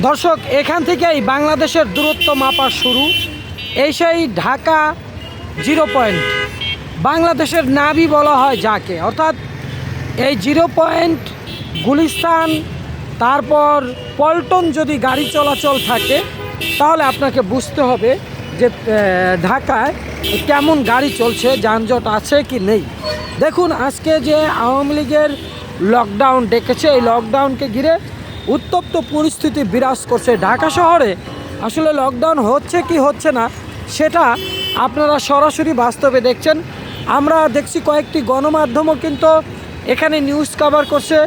দর্শক, এখান থেকেই বাংলাদেশের দূরত্ব মাপা শুরু। এই সেই ঢাকা জিরো পয়েন্ট। বাংলাদেশের নাবি বলা হয় যাকে। অর্থাৎ এই জিরো পয়েন্ট গুলিস্তান, তারপর পল্টন যদি গাড়ি চলাচল থাকে, তাহলে আপনাকে বুঝতে হবে যে ঢাকায় কেমন গাড়ি চলছে, যানজট আছে কি নেই। দেখুন, আজকে যে আওয়ামী লীগের লকডাউন ডেকেছে, এই লকডাউনকে ঘিরে উত্তপ্ত পরিস্থিতি বিরাজ করছে ঢাকা শহরে। আসলে লকডাউন হচ্ছে কি হচ্ছে না, সেটা আপনারা সরাসরি বাস্তবে দেখছেন। আমরা দেখছি কয়েকটি গণমাধ্যমও কিন্তু এখানে নিউজ কভার করছে।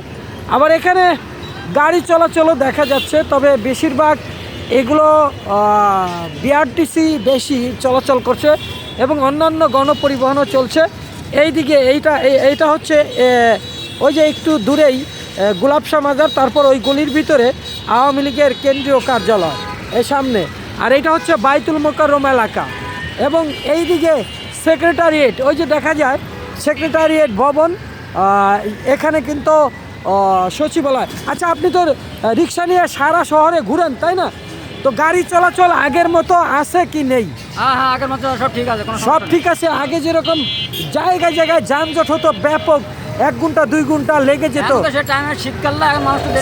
আবার এখানে গাড়ি চলাচলও দেখা যাচ্ছে, তবে বেশিরভাগ এগুলো বিআরটিসি বেশি চলাচল করছে এবং অন্যান্য গণপরিবহনও চলছে। এইদিকে এইটা, এই- এইটা হচ্ছে ওই যে একটু দূরেই গোলাপশা মাজার তারপর ওই গলির ভিতরে আওয়ামী লীগের কেন্দ্রীয় কার্যালয় এই সামনে। আর এটা হচ্ছে বাইতুল মোকাররম এলাকা। এবং এইদিকে সেক্রেটারিয়েট ওই যে দেখা যায় সেক্রেটারিয়েট ভবন এখানে কিন্তু সচিবালয়। আচ্ছা আপনি তো রিক্সা নিয়ে সারা শহরে ঘুরেন তাই না? তো গাড়ি চলাচল আগের মতো আছে কি নেই? হ্যাঁ হ্যাঁ আগের মতো সব ঠিক আছে সব ঠিক আছে আগে যেরকম জায়গায় জায়গায় যানজট হতো ব্যাপক এক ঘণ্টা দুই ঘণ্টা লেগে যেত।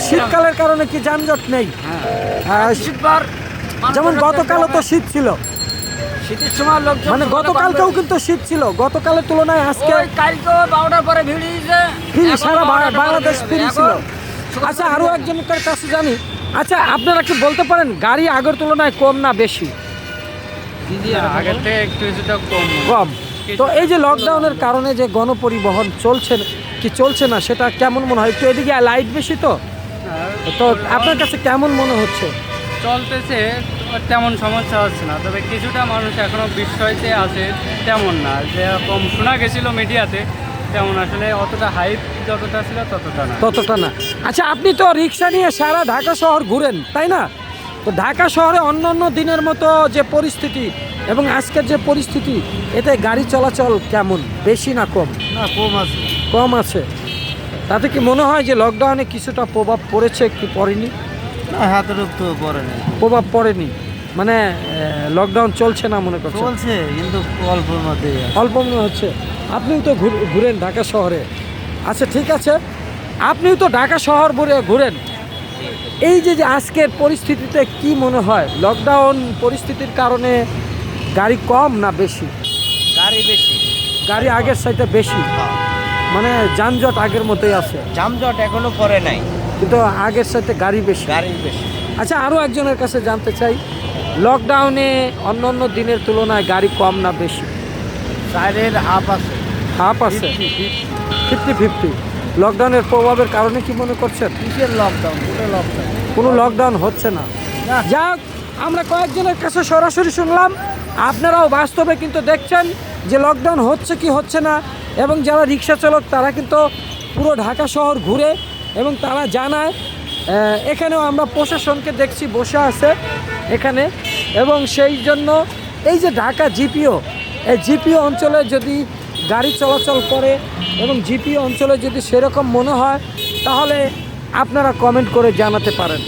শীতকালের কারণে কি যানজট নেই? হ্যাঁ। মানুষ যেমন গতকালও তো শীত ছিল। শীতের সময় লোক মানে গতকালকেও কিন্তু শীত ছিল। গতকালের তুলনায় আজকে কালকেও বারোটার পরে ভিড় দিয়েছে সারা বাংলাদেশ ভিড় ছিল। আচ্ছা আরও একজনের কাছে জানি। আচ্ছা আপনারা কি বলতে পারেন গাড়ি আগের তুলনায় কম না বেশি? আগের থেকে একটু কম। কম। তো এই যে লকডাউনের কারণে যে গণপরিবহন চলছে কি চলছে না? সেটা কেমন মনে হয়? একটু এদিকে লাইট বেশি তো? তো আপনার কাছে কেমন মনে হচ্ছে? চলতেছে তেমন সমস্যা হচ্ছে না। তবে কিছুটা মানুষ এখনও বিস্ময়তে আছে তেমন না। যেরকম শোনা গেছিল মিডিয়াতে তেমন আসলে অতটা হাইপ যতটা ছিল ততটা না। ততটা না। আচ্ছা আপনি তো রিক্সা নিয়ে সারা ঢাকা শহর ঘুরেন তাই না? তো ঢাকা শহরে অন্য অন্য দিনের মতো যে পরিস্থিতি এবং আজকের যে পরিস্থিতি এতে গাড়ি চলাচল কেমন? বেশি না কম? না কম আছে। কম আছে। তাতে কি মনে হয় যে লকডাউনে কিছুটা প্রভাব পড়েছে কি পড়েনি? না হাতের তো পরে নেই প্রভাব পড়েনি। মানে লকডাউন চলছে না মনে করছে চলছে কিন্তু অল্পের মধ্যে অল্প মনে হচ্ছে। আপনিও তো ঘুরেন ঢাকা শহরে। আচ্ছা ঠিক আছে। আপনিও তো ঢাকা শহর ঘুরে ঘুরেন। এই যে যে আজকের পরিস্থিতিতে কি মনে হয়? লকডাউন পরিস্থিতির কারণে গাড়ি কম না বেশি? গাড়ি বেশি। গাড়ি আগের সাইডে বেশি? মানে যানজট আগের মতোই আছে। যানজট এখনও পরে নাই। কিন্তু আগের সাথে গাড়ি বেশি। গাড়ি বেশি। আচ্ছা আরও একজনের কাছে জানতে চাই লকডাউনে অন্য অন্য দিনের তুলনায় গাড়ি কম না বেশি? সাইডের হাফ আছে। হাফ আছে? Fifty fifty. লকডাউনের প্রভাবের কারণে কি মনে করছেন? কিসের লকডাউন লকডাউন কোনো লকডাউন হচ্ছে না। যাক আমরা কয়েকজনের কাছে সরাসরি শুনলাম আপনারাও বাস্তবে কিন্তু দেখছেন যে লকডাউন হচ্ছে কি হচ্ছে না। এবং যারা রিক্সা চালক, তারা কিন্তু পুরো ঢাকা শহর ঘুরে এবং তারা জানায় এখানেও আমরা প্রশাসনকে দেখছি, বসে আছে এখানে। এবং সেই জন্য এই যে ঢাকা জিপিও, এই জিপিও অঞ্চলে যদি গাড়ি চলাচল করে এবং জিপিও অঞ্চলে যদি সেরকম মনে হয়, তাহলে আপনারা কমেন্ট করে জানাতে পারেন।